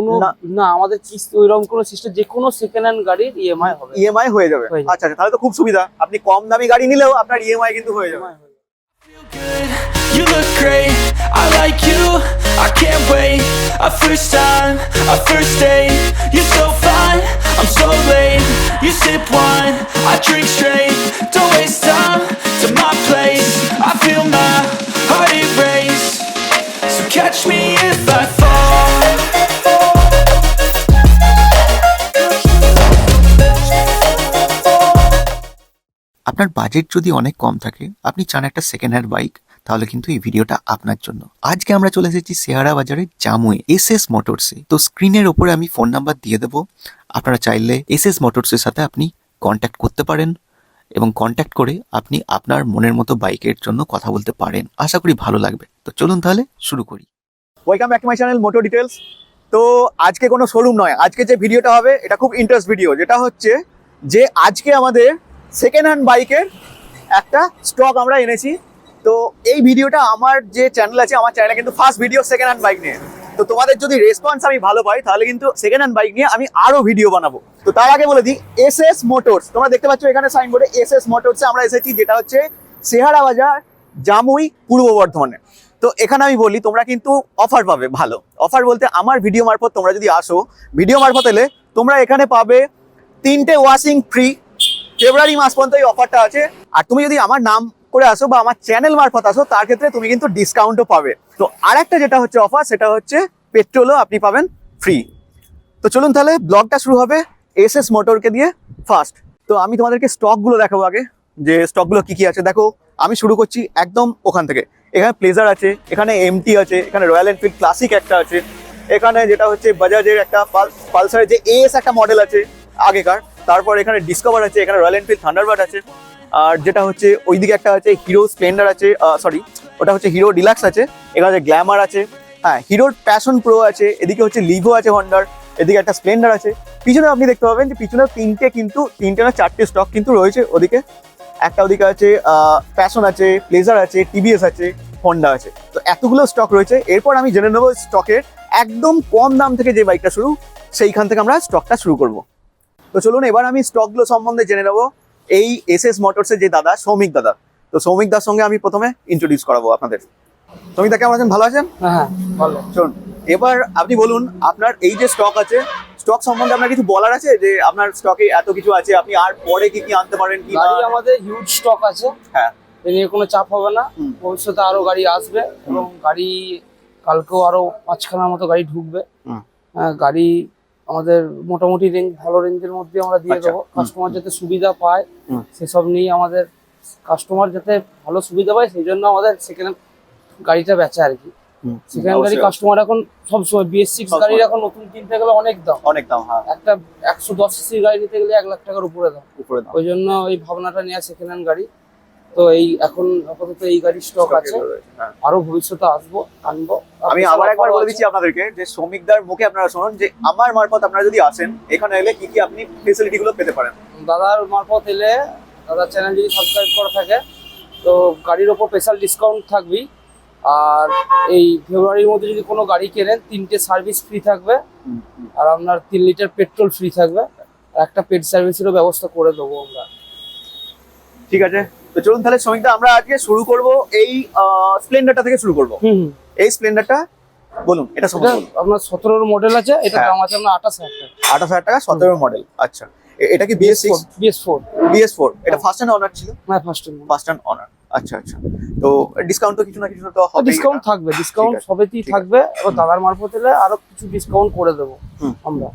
কোনো না। না আমাদের কিস্তি ওইরকম কোনো সিস্টেম যে কোনো সেকেন্ড হ্যান্ড গাড়ির ইএমআই হবে ইএমআই হয়ে যাবে আচ্ছা আচ্ছা তাহলে তো খুব সুবিধা আপনি কম দামি গাড়ি নিলেও আপনার ইএমআই কিন্তু হয়ে যাবে হয়ে you look great. I like you, I can't wait. A first time, a first date. You're so fine, I'm so late. You sip wine, I drink straight. Don't waste time to my place. I feel my heart erase. So catch me if I fall. আপনার budget যদি অনেক কম থাকে, আপনি চান একটা second hand bike তাহলে কিন্তু এই ভিডিওটা আপনার জন্য। আজকে আমরা চলে এসেছি শেয়ারা বাজারের জামুয়ে এস এস মোটরসে তো স্ক্রিনের ওপরে আমি ফোন নাম্বার দিয়ে দেবো। আপনারা চাইলে এস এস মোটরসের সাথে আপনি কন্ট্যাক্ট করতে পারেন এবং কন্ট্যাক্ট করে আপনি আপনার মনের মতো বাইকের জন্য কথা বলতে পারেন। আশা করি ভালো লাগবে। তো চলুন তাহলে শুরু করি। Welcome back my channel moto details তো আজকে কোনো শোরুম নয়। আজকে যে ভিডিওটা হবে, এটা খুব ইন্টারেস্ট ভিডিও যেটা হচ্ছে যে আজকে আমাদের সেকেন্ড হ্যান্ড বাইকের একটা স্টক আমরা এনেছি। তো এই ভিডিওটা আমার যে চ্যানেল আছে, আমার চ্যানেলে কিন্তু first video second hand bike নিয়ে। তো তোমাদের যদি রেসপন্স আমি ভালো পাই, তাহলে কিন্তু সেকেন্ড হ্যান্ড বাইক নিয়ে আমি আরও ভিডিও বানাবো। তো তার আগে বলে দিই এস এস মোটরস তোমরা দেখতে পাচ্ছ এখানে সাইনবোর্ডে এস এস মোটরসে আমরা এসেছি, যেটা হচ্ছে সেহারা বাজার জামুই পূর্ব বর্ধমানে। তো এখানে আমি বলি, তোমরা কিন্তু অফার পাবে, ভালো। অফার বলতে আমার ভিডিও মারফত তোমরা যদি আসো ভিডিও মারফত এলে তোমরা এখানে পাবে তিনটে ওয়াশিং ফ্রি ফেব্রুয়ারি মাস পর্যন্ত এই অফারটা আছে। আর তুমি যদি আমার নাম করে আসো বা আমার চ্যানেল মারফত আসো, তার ক্ষেত্রে তুমি কিন্তু ডিসকাউন্টও পাবে। তো আর একটা যেটা হচ্ছে অফার সেটা হচ্ছে পেট্রোলও আপনি পাবেন ফ্রি তো চলুন তাহলে ব্লগটা শুরু হবে এস এস মোটরকে দিয়ে ফার্স্ট তো আমি তোমাদেরকে স্টকগুলো দেখাবো আগে, যে স্টকগুলো কি কি আছে। দেখো, আমি শুরু করছি একদম ওখান থেকে। এখানে প্লেজার আছে, এখানে এমটি আছে, এখানে রয়্যাল এনফিল্ড ক্লাসিক একটা আছে। এখানে যেটা হচ্ছে বাজাজের একটা পালসারের যে এস একটা মডেল আছে, আগেকার। তারপর এখানে ডিসকভার আছে, এখানে রয়্যাল এনফিল্ড থান্ডারবার্ড আছে, আর যেটা হচ্ছে ওইদিকে একটা আছে হিরো স্প্লেন্ডার আছে সরি ওটা হচ্ছে হিরো ডিলাক্স আছে, এখানে হচ্ছে গ্ল্যামার আছে হ্যাঁ হিরোর প্যাশন প্রো আছে, এদিকে হচ্ছে লিভো আছে হন্ডার এদিকে একটা স্প্লেন্ডার আছে। পিছনে আপনি দেখতে পাবেন যে পিছনে তিনটে কিন্তু, তিনটে না চারটে স্টক কিন্তু রয়েছে ওদিকে। একটা ওদিকে আছে প্যাশন আছে প্লেজার আছে টিভিএস আছে হন্ডা আছে। তো এতগুলো স্টক রয়েছে, এরপর আমি জেনে নেব স্টকের একদম কম দাম থেকে যে বাইকটা শুরু, সেইখান থেকে আমরা স্টকটা শুরু করব। তো চলুন এবার আমি স্টকগুলো সম্বন্ধে জেনে নেব। এই এস এস মোটরসের যে দাদা সৌমিক দাদা। তো সৌমিক দার সঙ্গে আমি প্রথমে ইন্ট্রোডিউস করাবো আপনাদের। সৌমিক দা কেমন আছেন? ভালো আছেন? হ্যাঁ হ্যাঁ ভালো। শুনুন এবার আপনি বলুন আপনার এই যে স্টক আছে স্টক সম্বন্ধে আপনার কিছু বলার আছে? যে আপনার স্টকে এত কিছু আছে আপনি আর পরে কি কি আনতে পারেন কি গাড়ি আমাদের হিউজ স্টক আছে। হ্যাঁ। এ নিয়ে কোনো চাপ হবে না। ভবিষ্যতে আরও গাড়ি আসবে এবং গাড়ি কালকেও আরও পাঁচখানার মতো গাড়ি ঢুকবে। হ্যাঁ, গাড়ি আমাদের মোটামুটি রেঞ্জ ভালো রেঞ্জের মধ্যে আমরা দিয়ে আচ্ছা, দেবো। কাস্টমার যাতে সুবিধা পায় সেসব নিয়ে আমাদের কাস্টমার যাতে ভালো সুবিধা পায় সেই জন্য আমাদের সেকেন্ড গাড়িটা বেচা আর কি। গাড়ি কাস্টমার এখন সবসময় বিএস সিক্স গাড়ির এখন নতুন কিনতে গেলে অনেক দাম। অনেক দাম হ্যাঁ। একটা একশো দশ সিসি গাড়ি নিতে গেলে এক লাখ টাকার উপরে দাম। উপরে দাম। ওই জন্য এই ভাবনাটা নেওয়া সেকেন্ড হ্যান্ড গাড়ি। তো এই এখন আপাতত এই গাড়ির স্টক আছে। হ্যাঁ। আরও ভবিষ্যতে আসব আনব। আমি আবার একবার বলে দিচ্ছি আপনাদেরকে যে শ্রমিকদার মুখে আপনারা শুনুন যে আমার মারফত আপনারা যদি আসেন এখানে এলে কি কি আপনি ফেসিলিটি গুলো পেতে পারেন? দাদার মারফত এলে দাদার চ্যানেল যদি সাবস্ক্রাইব করা থাকে তো গাড়ির ওপর স্পেশাল ডিসকাউন্ট থাকবেই। আর এই ফেব্রুয়ারির মধ্যে যদি কোনো গাড়ি কেনেন তিনটে সার্ভিস ফ্রি থাকবে। আর আপনার তিন লিটার পেট্রোল ফ্রি থাকবে। আর একটা পেড সার্ভিসেরও ব্যবস্থা করে দেবো আমরা। ঠিক আছে। তো চলুন তাহলে শ্রমিকদা আমরা আজকে শুরু করব এই স্প্লেন্ডারটা থেকে শুরু করব। এই স্প্লেন্ডারটা বলুন এটা আপনার সতেরোর মডেল আছে এটা হ্যাঁ। দাম আছে আপনার আঠাশ হাজার টাকা। আঠাশ হাজার টাকা সতেরো মডেল আচ্ছা। এটা কি BS six BS four BS four এটা ফার্স্ট অ্যান্ড অনার ছিল? না ফার্স্ট ফার্স্ট অনার আচ্ছা আচ্ছা। তো ডিসকাউন্ট তো কিছু না কিছু তো হবে ডিসকাউন্ট থাকবে ডিসকাউন্ট সবেতেই থাকবে। এবার দাদার মারফত এলে আরও কিছু ডিসকাউন্ট করে দেবো আমরা।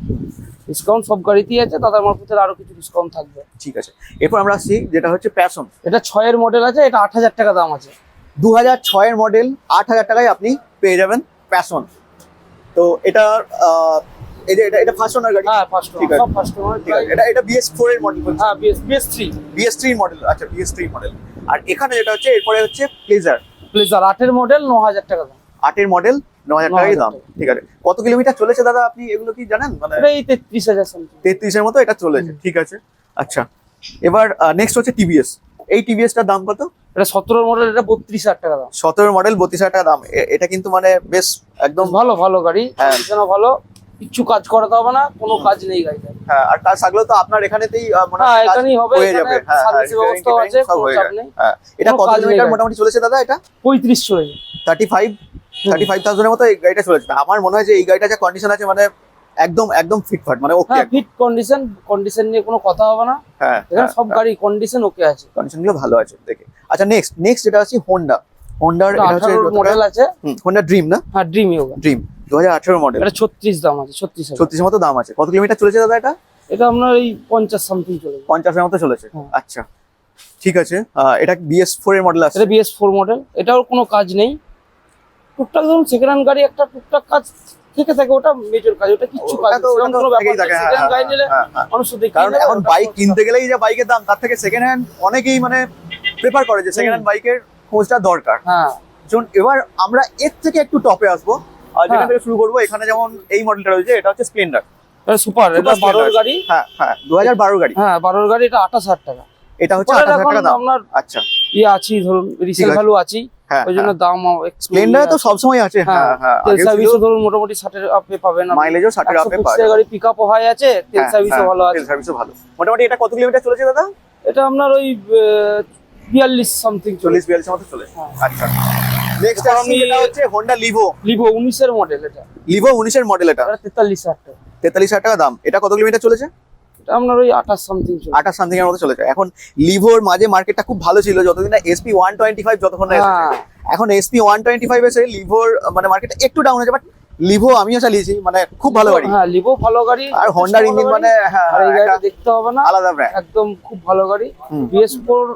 ডিসকাউন্ট সব গাড়িতেই আছে দাদার মারফত এলে আরও কিছু ডিসকাউন্ট থাকবে। ঠিক আছে। এরপর আমরা আসছি যেটা হচ্ছে প্যাশন এটা ছয়ের মডেল আছে এটা আট হাজার টাকা দাম আছে। দু হাজার ছয়ের মডেল আট হাজার টাকায় আপনি পেয়ে যাবেন প্যাশন তো এটা আহ, এই যে এটা এটা ফার্স্ট ওনার গাড়ি? হ্যাঁ ফার্স্ট ঠিক আছে। সব ফার্স্ট ঠিক আছে। এটা এটা বিএস ফোর এর মডেল হ্যাঁ থ্রি বিএস থ্রি মডেল আচ্ছা বিএস মডেল আর এখানে যেটা হচ্ছে এরপরে হচ্ছে প্লেজার প্লেজার আটের মডেল ন হাজার টাকা দাম। আটের মডেল ন হাজার 9,000 টাকাই দাম ঠিক আছে। কত কিলোমিটার চলেছে দাদা আপনি এগুলো কি জানেন? মানে এই তেত্রিশ হাজার সামথিং তেত্রিশের মতো এটা চলেছে। ঠিক আছে। আচ্ছা। এবার নেক্সট হচ্ছে টিভিএস এই টিভিএস টিভিএসটার দাম কত? এটা সতেরোর মডেল এটা বত্রিশ হাজার টাকা দাম। সতেরো মডেল বত্রিশ হাজার টাকা দাম। এটা কিন্তু মানে বেশ একদম ভালো ভালো গাড়ি। হ্যাঁ। ভালো। কিচ্ছু কাজ করাতে হবে না কোনো কাজ নেই গাড়িতে। হ্যাঁ আর কাজ থাকলেও তো আপনার এখানেতেই মনে হ্যাঁ হয় এখানেই হবে হয়ে যাবে। হ্যাঁ হ্যাঁ ব্যবস্থাও টেপারিং আছে সব হয়ে যাবে। হ্যাঁ এটা কত কিলোমিটার মোটামুটি চলেছে দাদা এটা? পঁয়ত্রিশ চলে থার্টি ফাইভ থার্টি ফাইভ থাউজেন্ডের মতো এই গাড়িটা চলেছে। আমার মনে হয় যে এই গাড়িটা যা কন্ডিশন আছে মানে একদম একদম ফিটফাট মানে ওকে হ্যাঁ ফিট কন্ডিশন কন্ডিশন নিয়ে কোনো কথা হবে না। হ্যাঁ সব গাড়ি কন্ডিশন ওকে আছে। কন্ডিশনগুলো ভালো আছে দেখে। আচ্ছা নেক্সট নেক্সট যেটা আছে হোন্ডা হোন্ডার এটা হচ্ছে মডেল আছে। হোন্ডা ড্রিম না? হ্যাঁ ড্রিম ড্রিম দু হাজার আঠেরো মডেল এটা ছত্রিশ দাম আছে ছত্রিশ হাজার। ছত্রিশের মতো দাম আছে। কত কিলোমিটার চলেছে দাদা এটা? এটা আপনার এই পঞ্চাশ সামথিং চলে যাবে। পঞ্চাশের মতো চলেছে। হ্যাঁ। আচ্ছা ঠিক আছে। এটা বিএস ফোর এর মডেল আছে? এটা বিএস ফোর মডেল এটাও কোনো কাজ নেই। টুকটাক ধরুন সেকেন্ড হ্যান্ড গাড়ি একটা টুকটাক কাজ থেকে থাকে ওটা মেজর কাজ ওটা কিচ্ছু কাজ। মানুষ কারণ এখন বাইক কিনতে গেলেই যে বাইকের দাম তার থেকে সেকেন্ড হ্যান্ড অনেকেই মানে প্রেফার করে যে সেকেন্ড হ্যান্ড বাইকের খোঁজটা দরকার। হ্যাঁ। এবার আমরা এর থেকে একটু টপে আসব। আর যেখান হ্যাঁ। থেকে শুরু করব এখানে যেমন এই মডেলটা রয়েছে এটা হচ্ছে স্প্লেন্ডার সুপার এটা বারোর গাড়ি। হ্যাঁ হ্যাঁ দু হাজার বারো গাড়ি। হ্যাঁ বারোর গাড়ি এটা আঠাশ হাজার টাকা। এটা হচ্ছে আঠাশ হাজার টাকা দাম। আপনার আচ্ছা। ইয়ে আছি ধরুন রিসেল ভ্যালু আছি। হ্যাঁ ওই জন্য দাম স্প্লেন্ডার তো সবসময় আছে। হ্যাঁ হ্যাঁ তেল সার্ভিসও ধরুন মোটামুটি ষাটের আপে পাবেন মাইলেজও ষাটের আপে পাওয়া গাড়ি পিক আপও হয় আছে তেল সার্ভিসও ভালো আছে। তেল সার্ভিসও ভালো। মোটামুটি এটা কত কিলোমিটার চলেছে দাদা? এটা আপনার ওই বিয়াল্লিশ সামথিং চল্লিশ বিয়াল্লিশ মতো হ্যাঁ। আচ্ছা। হ্যাঁ। নেক্সট আমি এটা হচ্ছে হোন্ডা লিভো লিভো 19 এর মডেল এটা। লিভো 19 এর মডেল এটা 43000 টাকা। 43000 টাকা দাম। এটা কত কিলোমিটার চলেছে? এটা আপনার ওই 28 সামথিং আঠাশ সামথিং এর মতো চলেছে। এখন লিভোর মাঝে মার্কেটটা খুব ভালো ছিল। যতদিন না এসপি 125 যতক্ষণ না হ্যাঁ। এখন এসপি 125 এসে লিভোর মানে মার্কেটটা একটু ডাউন হয়েছে বাট লিভো আমিও চালিয়েছি মানে খুব ভালো গাড়ি। হ্যাঁ লিভো ভালো গাড়ি আর হোন্ডার ইঞ্জিন মানে হ্যাঁ দেখতে হবে না আলাদা একদম খুব ভালো গাড়ি। বিএস4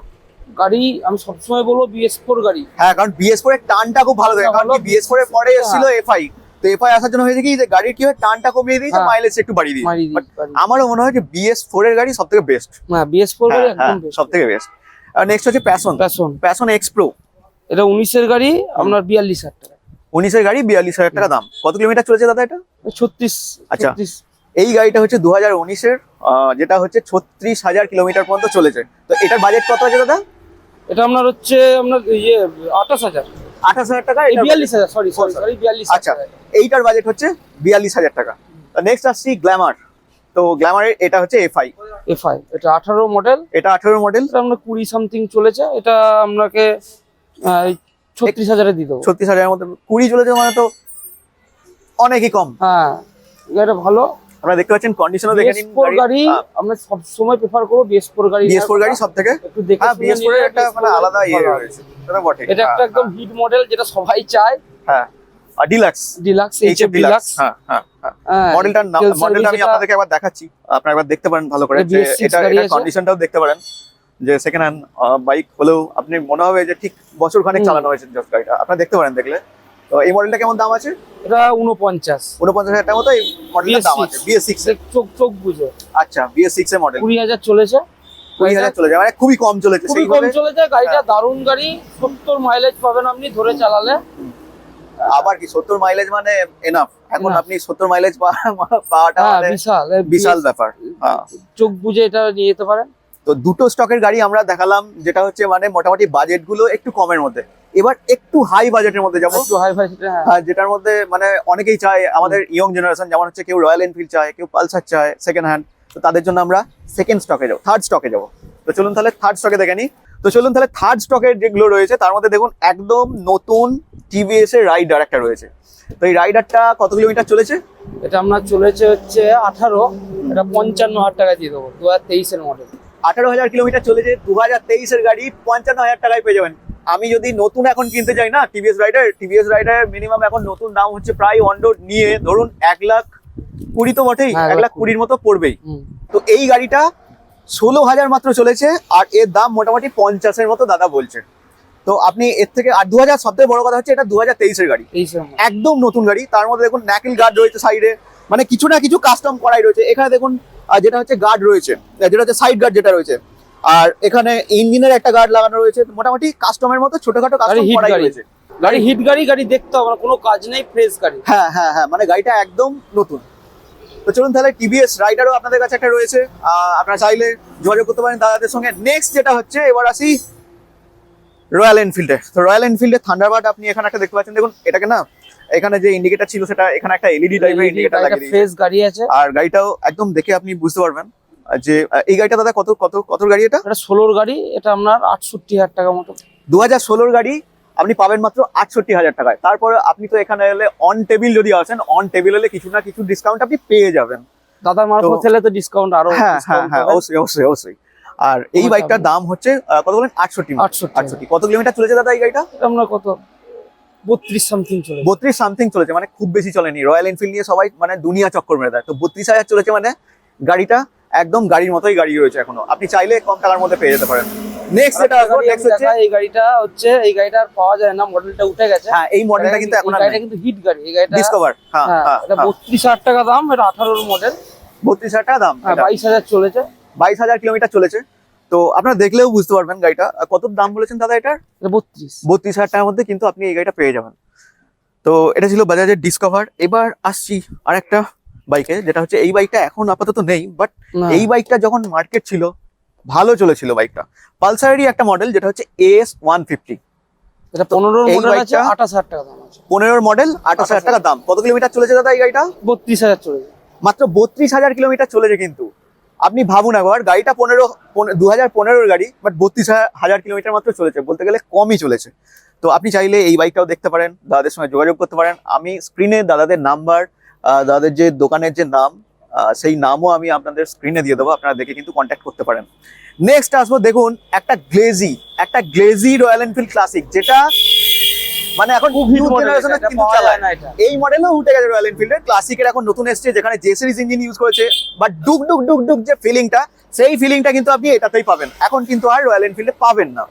গাড়ি আমি সবসময় বলব বিএস ফোর গাড়ি। হ্যাঁ কারণ বিএস ফোর এর টানটা খুব ভালো থাকে। কারণ বিএস ফোর এর পরে হ্যাঁ। এসেছিল এফআই তো এফআই আসার জন্য হয়েছে কি যে গাড়ির কি হয় টানটা কমিয়ে দিয়েছে হ্যাঁ। মাইলেজ একটু বাড়িয়ে দিয়েছে। মারি আমারও মনে হয় যে বিএস ফোর এর গাড়ি সব থেকে বেস্ট হ্যাঁ বিএস ফোর গাড়ি সব থেকে বেস্ট আর নেক্সট হচ্ছে passion passion passion X pro এটা উনিশের গাড়ি আপনার বিয়াল্লিশ হাজার টাকা। উনিশের গাড়ি বিয়াল্লিশ হাজার টাকা দাম। কত কিলোমিটার চলেছে দাদা এটা? ছত্রিশ আচ্ছা। এই গাড়িটা হচ্ছে দু হাজার উনিশের যেটা হচ্ছে ছত্রিশ হাজার কিলোমিটার পর্যন্ত চলেছে। তো এটার বাজেট কত আছে দাদা? এটা আপনার হচ্ছে আপনার ইয়ে আঠাশ হাজার। আঠাশ হাজার টাকা বিয়াল্লিশ হাজার সরি সরি সরি বিয়াল্লিশ আচ্ছা এইটার বাজেট হচ্ছে বিয়াল্লিশ হাজার টাকা। নেক্সট আসছি গ্ল্যামার তো গ্ল্যামারের এটা হচ্ছে এফআই এফআই এটা আঠারো মডেল এটা আঠেরো মডেল আপনার কুড়ি সামথিং চলেছে এটা আপনাকে ছত্রিশ হাজারে দেবো। ছত্রিশ হাজারের মধ্যে কুড়ি চলেছে মানে তো অনেকই কম। হ্যাঁ এটা ভালো। আপনারা দেখতে পাচ্ছেন কন্ডিশনও দেখে নিন গাড়ি। আমরা সব সময় প্রেফার করব বিএস গাড়ি। বিএস গাড়ি সব থেকে? একটু দেখে হ্যাঁ নিলে একটা মানে আলাদা ইয়ে রয়েছে। সেটা বটে। এটা একটা একদম হিট মডেল যেটা সবাই চায়। হ্যাঁ। আর ডিলাক্স ডিলাক্স এইচএফ ডিলাক্স হ্যাঁ হ্যাঁ হ্যাঁ। মডেলটার নাম তেল মডেলটা আমি আপনাদেরকে একবার দেখাচ্ছি। আপনারা একবার দেখতে পারেন ভালো করে এটা যে BS6 এটা এটা। কন্ডিশনটাও দেখতে পারেন। যে সেকেন্ড হ্যান্ড বাইক হলেও আপনি মনে হবে যে ঠিক বছর খানেক চালানো হয়েছে জাস্ট গাড়িটা। আপনারা দেখতে পারেন দেখলে। তো এই মডেলটা কেমন দাম আছে? এটা উনপঞ্চাশ উনপঞ্চাশ হাজার টাকার মতো এই মডেলটার দাম আছে বিএস সিক্স এর। চোখ চোখ বুঝে। আচ্ছা বিএস সিক্স এর মডেল কুড়ি হাজার চলেছে। কুড়ি হাজার চলে যায় মানে খুবই কম চলেছে খুবই কম চলেছে গাড়িটা দারুণ গাড়ি সত্তর মাইলেজ পাবেন আপনি ধরে চালালে। আবার কি সত্তর মাইলেজ মানে এনাফ এখন আপনি সত্তর মাইলেজ পাওয়াটা হ্যাঁ মানে বিশাল বিশাল ব্যাপার হ্যাঁ। চোখ বুঝে এটা নিয়ে যেতে পারেন। তো দুটো স্টকের গাড়ি আমরা দেখালাম যেটা হচ্ছে মানে মোটামুটি বাজেটগুলো একটু কমের মধ্যে। এবার একটু হাই বাজেটের মধ্যে যাব। একটু হাই হ্যাঁ। হ্যাঁ, যেটার মধ্যে মানে অনেকেই চায় আমাদের ইয়ং জেনারেশন যেমন হচ্ছে কেউ রয়্যাল এনফিল্ড চায় কেউ পালসার চায় সেকেন্ড হ্যান্ড তো তাদের জন্য আমরা সেকেন্ড স্টকে যাব থার্ড স্টকে যাব। তো চলুন তাহলে থার্ড স্টকে দেখে নিই তো চলুন তাহলে থার্ড স্টকের যেগুলো রয়েছে তার মধ্যে দেখুন একদম নতুন টিভিএস এর রাইডার একটা রয়েছে। তো এই রাইডারটা কত কিলোমিটার চলেছে? এটা আপনার চলেছে হচ্ছে আঠারো এটা পঞ্চান্ন হাজার টাকা দিয়ে দেবো দু হাজার তেইশের মডেল আঠারো হাজার কিলোমিটার চলেছে দু হাজার তেইশের গাড়ি পঞ্চান্ন হাজার টাকায় পেয়ে যাবেন। আমি যদি নতুন এখন কিনতে চাই না TVS Raider TVS Raider minimum এখন নতুন দাম হচ্ছে প্রায় অন রোড নিয়ে ধরুন এক লাখ কুড়ি তো বটেই হ্যাঁ, এক লাখ কুড়ির মতো পড়বেই। তো এই গাড়িটা ষোলো হাজার মাত্র চলেছে আর এর দাম মোটামুটি পঞ্চাশের মতো দাদা বলছেন তো আপনি এর থেকে আর দু হাজার সবথেকে বড় কথা হচ্ছে এটা দু হাজার তেইশের গাড়ি একদম নতুন গাড়ি তার মধ্যে দেখুন ন্যাকেল গার্ড রয়েছে সাইডে মানে কিছু না কিছু কাস্টম করাই রয়েছে। এখানে দেখুন আহ, যেটা হচ্ছে গার্ড রয়েছে যেটা হচ্ছে সাইড গার্ড যেটা রয়েছে। আর এখানে ইঞ্জিনের একটা গার্ড লাগানো রয়েছে মোটামুটি কাস্টমের মতো ছোটখাটো কাস্টম করাই গাড়ি। রয়েছে। গাড়ি হিট গাড়ি গাড়ি দেখতে হবে কোনো কাজ নেই ফ্রেশ গাড়ি। হ্যাঁ হ্যাঁ হ্যাঁ মানে গাড়িটা একদম নতুন। তো চলুন তাহলে টিভিএস রাইডারও আপনাদের কাছে একটা রয়েছে। আহ, আপনারা চাইলে যোগাযোগ করতে পারেন দাদাদের সঙ্গে। নেক্সট যেটা হচ্ছে এবার আসি রয়্যাল এনফিল্ডে তো রয়্যাল এনফিল্ডের থান্ডারবার্ড আপনি এখানে একটা দেখতে পাচ্ছেন। দেখুন এটাকে না এখানে যে ইন্ডিকেটর ছিল সেটা এখানে একটা এলইডি টাইপের ইন্ডিকেটর লাগিয়ে দিয়েছে। ফ্রেশ গাড়ি আছে। আর গাড়িটাও একদম দেখে আপনি বুঝতে পারবেন যে এই গাড়িটা দাদা কত কত কত গাড়ি এটা? এটা ষোলোর গাড়ি এটা আপনার আটষট্টি হাজার টাকা মতো। দু হাজার ষোলোর গাড়ি আপনি পাবেন মাত্র আটষট্টি হাজার টাকায়। তারপরে আপনি তো এখানে এলে অন টেবিল যদি আসেন অন টেবিল হলে কিছু না কিছু ডিসকাউন্ট আপনি পেয়ে যাবেন। দাদার মারফত হলে তো ডিসকাউন্ট আরও হ্যাঁ হ্যাঁ হ্যাঁ অবশ্যই অবশ্যই অবশ্যই। আর এই বাইকটার দাম হচ্ছে কত বলেন? আটষট্টি। আটষট্টি। আটষট্টি। কত কিলোমিটার চলেছে দাদা এই গাড়িটা? আমরা কত? বত্রিশ সামথিং চলে বত্রিশ সামথিং চলেছে মানে খুব বেশি চলেনি। রয়্যাল এনফিল্ড নিয়ে সবাই মানে দুনিয়া চক্কর মেরে দেয়। তো বত্রিশ হাজার চলেছে মানে গাড়িটা একদম গাড়ির মতোই গাড়ি রয়েছে এখনও। আপনি চাইলে কম টাকার মধ্যে পেয়ে যেতে পারেন। নেক্সট আমি নেক্সট হচ্ছে এই গাড়িটা হচ্ছে এই গাড়িটা আর পাওয়া যায় না মডেলটা উঠে গেছে। হ্যাঁ এই মডেলটা কিন্তু এখন এই কিন্তু হিট গাড়ি এই গাড়িটা ডিসকভার হ্যাঁ হ্যাঁ হ্যাঁ এটা বত্রিশ হাজার টাকা দাম এটা আঠারোর মডেল বত্রিশ হাজার টাকা দাম হ্যাঁ বাইশ হাজার চলেছে। বাইশ হাজার কিলোমিটার চলেছে। তো আপনারা দেখলেও বুঝতে পারবেন গাড়িটা। কত দাম বলেছেন দাদা এটার? এটা বত্রিশ। বত্রিশ হাজার টাকার মধ্যে কিন্তু আপনি এই গাড়িটা পেয়ে যাবেন। তো এটা ছিল বাজাজের ডিসকভার এবার আসছি আরেকটা বাইকে যেটা হচ্ছে এই বাইকটা এখন আপাতত নেই বাট এই বাইকটা যখন মার্কেট ছিল ভালো চলেছিল বাইকটা পালসারেরই একটা মডেল যেটা হচ্ছে এস ওয়ান ফিফটি পনেরোর মডেল আঠাশ হাজার টাকা দাম। কত কিলোমিটার চলেছে দাদা এই গাড়িটা? বত্রিশ হাজার চলেছে। মাত্র বত্রিশ হাজার কিলোমিটার চলেছে কিন্তু। আপনি ভাবুন একবার, গাড়িটা পনেরো দু হাজার পনেরোর গাড়ি বাট বত্রিশ হাজার কিলোমিটার মাত্র চলেছে, বলতে গেলে কমই চলেছে। তো আপনি চাইলে এই বাইকটাও দেখতে পারেন, দাদাদের সঙ্গে যোগাযোগ করতে পারেন। আমি স্ক্রিনে দাদাদের নাম্বার দাদাদের যে দোকানের যে নাম সেই নামও আমি আপনাদের স্ক্রিনে দিয়ে দেবো, আপনারা দেখে কিন্তু কন্ট্যাক্ট করতে পারেন। নেক্সট আসব, দেখুন, একটা গ্লেজি একটা গ্লেজি রয়্যাল এনফিল্ড ক্লাসিক যেটা মানে এখন generation এর কিন্তু চালায়। না এটা। এই মডেলও উঠে গেছে রয়্যাল এনফিল্ডের ক্লাসিকের এখন নতুন এসছে যেখানে জে সিরিজ ইঞ্জিন ইউজ করেছে। বাট ডুক ডুক ডুক ডুক যে ফিলিংটা সেই ফিলিংটা কিন্তু আপনি এটাতেই পাবেন। এখন কিন্তু আর রয়্যাল এনফিল্ডে পাবেন না।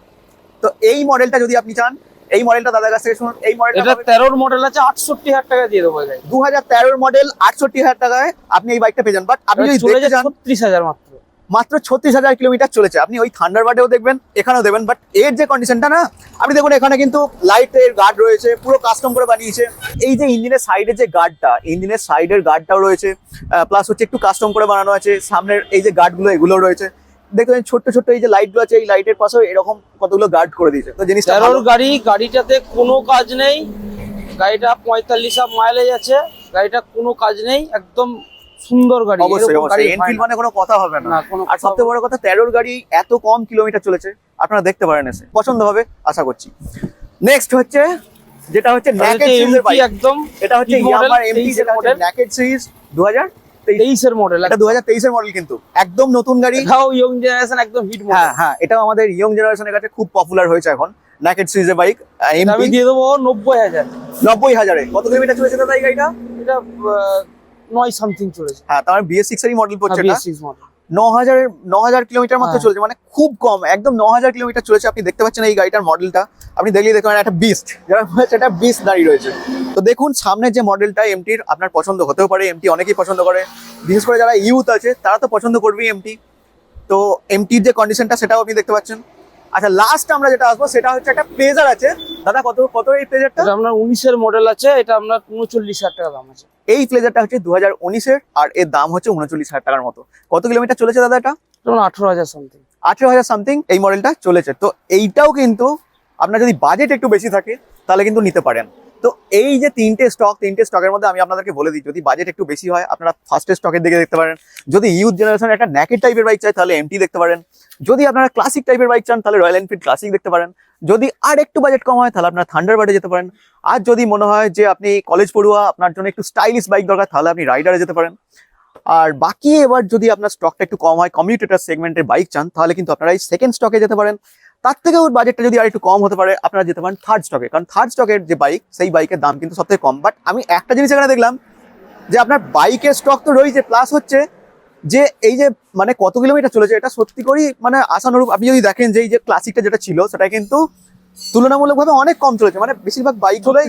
তো এই মডেলটা যদি আপনি চান এই মডেলটা দাদার কাছ থেকে শুনুন এই এটা মডেলটা তেরোর মডেল আছে আটষট্টি হাজার টাকা দিয়ে দেবো দু হাজার তেরোর মডেল আটষট্টি হাজার টাকায় আপনি এই বাইকটা পেয়ে যান। বাট আপনি যদি চলে দেখতে চান ছত্রিশ হাজার মাত্র। মাত্র ছত্রিশ হাজার কিলোমিটার চলেছে। আপনি ওই থান্ডারবার্ডেও দেখবেন এখানেও দেবেন বাট এর যে কন্ডিশনটা না আপনি দেখুন এখানে কিন্তু লাইটের গার্ড রয়েছে পুরো কাস্টম করে বানিয়েছে। এই যে ইঞ্জিনের সাইডের যে গার্ডটা ইঞ্জিনের সাইডের গার্ডটাও রয়েছে প্লাস হচ্ছে একটু কাস্টম করে বানানো আছে সামনের এই যে গার্ডগুলো এগুলো রয়েছে। দেখতে পাচ্ছেন ছোট্ট ছোট্ট এই যে লাইটগুলো আছে এই লাইটের পাশেও এরকম কতগুলো গার্ড করে দিয়েছে। তো জিনিসটা গাড়ি গাড়িটাতে কোনো কাজ নেই। গাড়িটা পঁয়তাল্লিশ মাইলেজ আছে গাড়িটা কোনো কাজ নেই একদম সুন্দর গাড়ি অবশ্যই অবশ্যই। এনফিল্ড মানে কোনো কথা হবে না। আর সবথেকে বড় কথা তেরোর গাড়ি এত কম কিলোমিটার চলেছে আপনারা দেখতে পারেন এসে। পছন্দ হবে আশা করছি। নেক্সট হচ্ছে যেটা হচ্ছে ন্যাকেড সিরিজের বাইক একদম এটা হচ্ছে এমটি যেটা হচ্ছে। ন্যাকেড সিরিজ দু হাজার তেইশের মডেল এটা মডেল কিন্তু। একদম নতুন গাড়ি। এটাও ইয়ং জেনারেশন একদম হিট মডেল হ্যাঁ হ্যাঁ এটাও আমাদের ইয়ং জেনারেশনের কাছে খুব পপুলার হয়েছে এখন ন্যাকেড সিরিজের বাইক আমি এমটি দিয়ে দেবো নব্বই হাজার। নব্বই হাজারে। কত কিলোমিটার চলেছে দাদা এই গাড়িটা? এটা নয় সামথিং চলেছে। হ্যাঁ তোমার বিএস সিক্স এরই মডেল পড়ছে এটা। সিক্স মডেল ন হাজার ন হাজার কিলোমিটার মাত্র হ্যাঁ। চলেছে মানে খুব কম একদম ন হাজার কিলোমিটার চলেছে। আপনি দেখতে পাচ্ছেন এই গাড়িটার মডেলটা আপনি দেখলেই দেখতে পারেন একটা বিস্ট যারা একটা বিস্ট দাঁড়িয়ে রয়েছে। তো দেখুন সামনের যে মডেলটা এমটির আপনার পছন্দ হতেও পারে এমটি অনেকেই পছন্দ করে। বিশেষ করে যারা ইউথ আছে তারা তো পছন্দ করবেই এমটি তো এমটির যে কন্ডিশনটা সেটাও আপনি দেখতে পাচ্ছেন। আচ্ছা লাস্ট আমরা যেটা আসব সেটা হচ্ছে একটা প্লেজার আছে। দাদা কত কত এই প্লেজারটা আমরা আপনার উনিশের মডেল আছে এটা আপনার উনচল্লিশ হাজার টাকা দাম আছে। এই প্লেজারটা হচ্ছে দু হাজার উনিশের আর এর দাম হচ্ছে উনচল্লিশ হাজার টাকার মতো। কত কিলোমিটার চলেছে দাদা এটা? যেমন আঠেরো হাজার সামথিং আঠেরো হাজার সামথিং এই মডেলটা চলেছে। তো এইটাও কিন্তু আপনার যদি বাজেট একটু বেশি থাকে তাহলে কিন্তু নিতে পারেন। তো এই যে তিনটে স্টক তিনটে স্টকের মধ্যে আমি আপনাদেরকে বলে দিই, যদি বাজেট একটু বেশি হয়, আপনারা ফার্স্টের স্টকের দিকে দেখতে পারেন। যদি ইউথ জেনারেশনের একটা ন্যাকেট টাইপের বাইক চাই তাহলে এমটি দেখতে পারেন। যদি আপনারা ক্লাসিক টাইপের বাইক চান, তাহলে রয়্যাল এনফিল্ড ক্লাসিক দেখতে পারেন। যদি আর একটু বাজেট কম হয়, তাহলে আপনারা থান্ডারবার্ডে যেতে পারেন। আর যদি মনে হয় যে আপনি কলেজ পড়ুয়া, আপনার জন্য একটু স্টাইলিশ বাইক দরকার, তাহলে আপনি রাইডারে যেতে পারেন। আর বাকি এবার যদি আপনার স্টকটা একটু কম হয় কমিউটেটার সেগমেন্টের বাইক চান, তাহলে কিন্তু আপনারা এই সেকেন্ড স্টকে যেতে পারেন। তার থেকেও বাজেটটা যদি আর একটু কম হতে পারে আপনারা যেতে পারেন থার্ড স্টকে কারণ থার্ড স্টকের যে বাইক সেই বাইকের দাম কিন্তু সবথেকে কম। বাট আমি একটা জিনিস এখানে দেখলাম যে আপনার বাইকের স্টক তো রয়েছে প্লাস হচ্ছে যে এই যে মানে কত কিলোমিটার চলেছে এটা সত্যি করেই মানে আশানুরূপ। আপনি যদি দেখেন যে এই যে ক্লাসিকটা যেটা ছিল সেটা কিন্তু তুলনামূলকভাবে অনেক কম চলেছে। মানে বেশিরভাগ বাইকগুলোই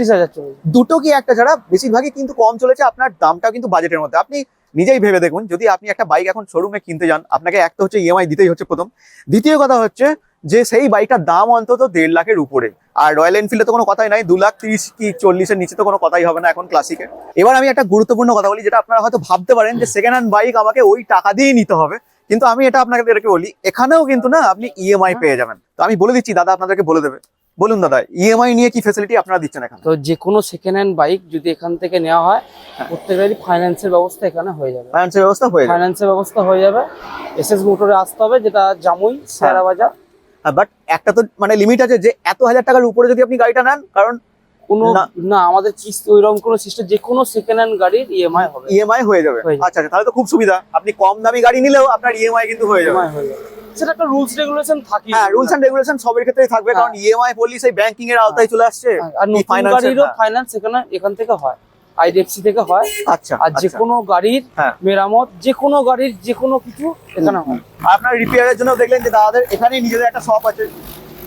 দুটো কি একটা ছাড়া বেশিরভাগই কিন্তু কম চলেছে আপনার দামটাও কিন্তু বাজেটের মধ্যে। আপনি নিজেই ভেবে দেখুন যদি আপনি একটা বাইক এখন শোরুমে কিনতে যান আপনাকে এক তো হচ্ছে ইএমআই দিতেই হচ্ছে প্রথম। দ্বিতীয় কথা হচ্ছে যে সেই বাইকটার দাম অন্তত দেড় লাখের উপরে। আর রয়্যাল এনফিল্ডে তো কোনো কথাই নাই দু লাখ তিরিশ কি চল্লিশের নিচে তো কোনো কথাই হবে না এখন ক্লাসিকে এবার আমি একটা গুরুত্বপূর্ণ কথা বলি যেটা আপনারা হয়তো ভাবতে পারেন যে সেকেন্ড হ্যান্ড বাইক আমাকে ওই টাকা দিয়েই নিতে হবে। কিন্তু আমি এটা আপনাদেরকে বলি এখানেও কিন্তু না আপনি ইএমআই পেয়ে যাবেন। তো আমি বলে দিচ্ছি দাদা আপনাদেরকে বলে দেবে। বলুন দাদা ইএমআই নিয়ে কি ফেসিলিটি আপনারা দিচ্ছেন এখানে? তো যে কোনো সেকেন্ড হ্যান্ড বাইক যদি এখান থেকে নেওয়া হয় হ্যাঁ। প্রত্যেকেরই ফাইন্যান্সের ব্যবস্থা এখানে হয়ে যাবে। ফাইন্যান্সের ব্যবস্থা হয়ে ফাইন্যান্সের ব্যবস্থা হয়ে যাবে। এসএস মোটরে আসতে হবে যেটা জামুই শেয়ারা বাজার বাট একটা তো মানে লিমিট আছে যে এত হাজার টাকার উপরে যদি আপনি গাড়িটা নেন কারণ কোনো না। আমাদের কিস্তি ওইরকম কোনো সিস্টেম যে কোনো সেকেন্ড হ্যান্ড গাড়ির ইএমআই হবে। ইএমআই হয়ে যাবে। আচ্ছা আচ্ছা তাহলে তো খুব সুবিধা। আপনি কম দামি গাড়ি নিলেও আপনার ইএমআই কিন্তু হয়ে যাবে। হয়ে সেটা একটা রুলস রেগুলেশন থাকে হ্যাঁ রুলস এন্ড রেগুলেশন সবের ক্ষেত্রেই থাকবে কারণ ইএমআই বললি সেই ব্যাংকিং এর আওতায় চলে আসছে। আর কি নতুন গাড়িরও হ্যাঁ। ফাইন্যান্স এখানে এখান থেকে হয়। আইডিএফসি থেকে হয়। আচ্ছা আর যে আচ্ছা। কোনো গাড়ির হ্যাঁ। মেরামত যে কোনো গাড়ির যে কোনো কিছু এখানে হয়। আপনার রিপেয়ারের জন্য দেখলেন যে দাদাদের এখানেই নিজেদের একটা শপ আছে।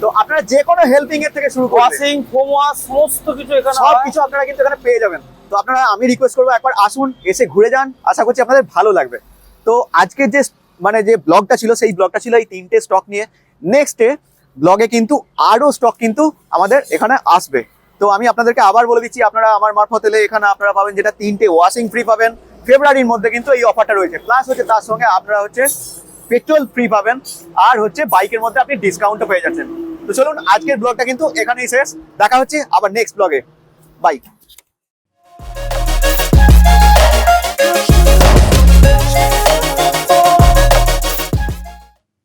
তো আপনারা যে কোনো হেল্পিং এর থেকে শুরু করবেন। ওয়াশিং ফোম ওয়াশ সমস্ত কিছু এখানে সব কিছু আপনারা কিন্তু এখানে পেয়ে যাবেন। তো আপনারা আমি রিকোয়েস্ট করব একবার আসুন এসে ঘুরে যান। আশা করছি আপনাদের ভালো লাগবে। তো আজকে যে মানে যে ব্লগটা ছিল সেই ব্লগটা ছিল এই তিনটে স্টক নিয়ে। নেক্সট ডে ব্লগে কিন্তু আরও স্টক কিন্তু আমাদের এখানে আসবে। তো আমি আপনাদেরকে আবার বলে দিচ্ছি, আপনারা আমার মারফত এলে এখানে আপনারা পাবেন যেটা তিনটে ওয়াশিং ফ্রি পাবেন। ফেব্রুয়ারির মধ্যে কিন্তু এই অফারটা রয়েছে। প্লাস হচ্ছে তার সঙ্গে আপনারা হচ্ছে পেট্রোল ফ্রি পাবেন। আর হচ্ছে বাইকের মধ্যে আপনি ডিসকাউন্টও পেয়ে যাচ্ছেন। তো চলুন, আজকের ব্লগটা কিন্তু এখানেই শেষ। দেখা হচ্ছে আবার নেক্সট ব্লগে বাইক